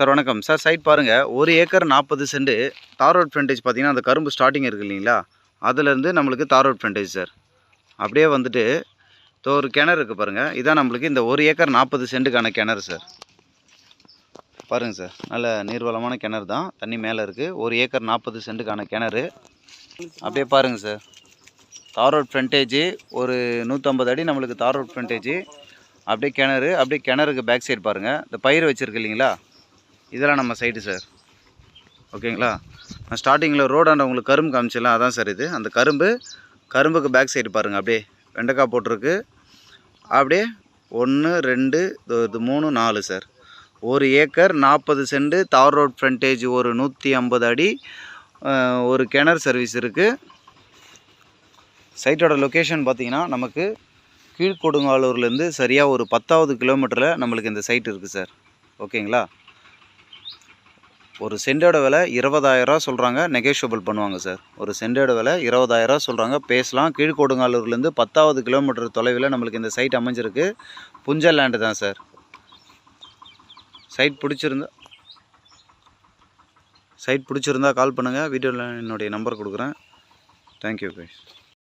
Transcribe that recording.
Sir வணக்கம். Sir side பாருங்கள் ஒரு ஏக்கர் நாற்பது சென்ட் தார் ரோட் ஃப்ரண்டேஜ் பார்த்தீங்கன்னா அந்த கரும்பு ஸ்டார்டிங் இருக்குது இல்லைங்களா? அதுலேருந்து நம்மளுக்கு தார் ரோட் ஃப்ரண்டேஜ் சார். அப்படியே வந்துட்டு இப்போ ஒரு கிணறு இருக்குது பாருங்கள் இதான் நம்மளுக்கு இந்த ஒரு ஏக்கர் நாற்பது சென்ட்டுக்கான கிணறு சார். பாருங்கள் சார். நல்ல நீர்வளமான கிணறு தான். தண்ணி மேலே இருக்குது ஒரு ஏக்கர் நாற்பது சென்ட்டுக்கான கிணறு. அப்படியே பாருங்கள் சார். தார் ரோட் ஃப்ரண்டேஜ் ஒரு நூற்றம்பது அடி நம்மளுக்கு தார் ரோட் ஃப்ரண்டேஜ் அப்படியே கிணறு அப்படியே கிணறுக்கு பேக் சைடு பாருங்கள் இந்த பயிர் வச்சுருக்கு இல்லைங்களா? இதெல்லாம் நம்ம சைடு சார் ஓகேங்களா? நான் ஸ்டார்டிங்கில் ரோடாண்ட உங்களுக்கு கரும்பு காமிச்சிடலாம். அதான் சார் இது. அந்த கரும்பு கரும்புக்கு பேக் சைடு பாருங்கள் அப்படியே வெண்டைக்காய் போட்டிருக்கு. அப்படியே ஒன்று ரெண்டு இது மூணு நாலு சார் ஒரு ஏக்கர் நாற்பது சென்ட் தார் ரோட் ஃப்ரண்டேஜ் ஒரு நூற்றி ஐம்பது அடி ஒரு கிணறு சர்வீஸ் இருக்குது சைட்டோட லொக்கேஷன் பார்த்திங்கன்னா நமக்கு கீழ்கொடுங்காலூர்லேருந்து சரியாக ஒரு பத்தாவது கிலோமீட்டரில் நம்மளுக்கு இந்த சைட் இருக்குது சார் ஓகேங்களா? ஒரு சென்டோட விலை இருபதாயிரரூவா சொல்கிறாங்க நெகோஷியபிள் பண்ணுவாங்க சார் ஒரு சென்டோட விலை இருபதாயிரரூவா சொல்கிறாங்க பேசலாம். கீழ்கோடுங்காலூர்லேருந்து பத்தாவது கிலோமீட்டர் தொலைவில் நம்மளுக்கு இந்த சைட் அமைஞ்சிருக்கு. புஞ்சல் லேண்டு தான் சார் சைட் பிடிச்சிருந்தா சைட் பிடிச்சிருந்தா கால் பண்ணுங்கள் வீடியோவில் என்னுடைய நம்பர் கொடுக்குறேன். Thank you guys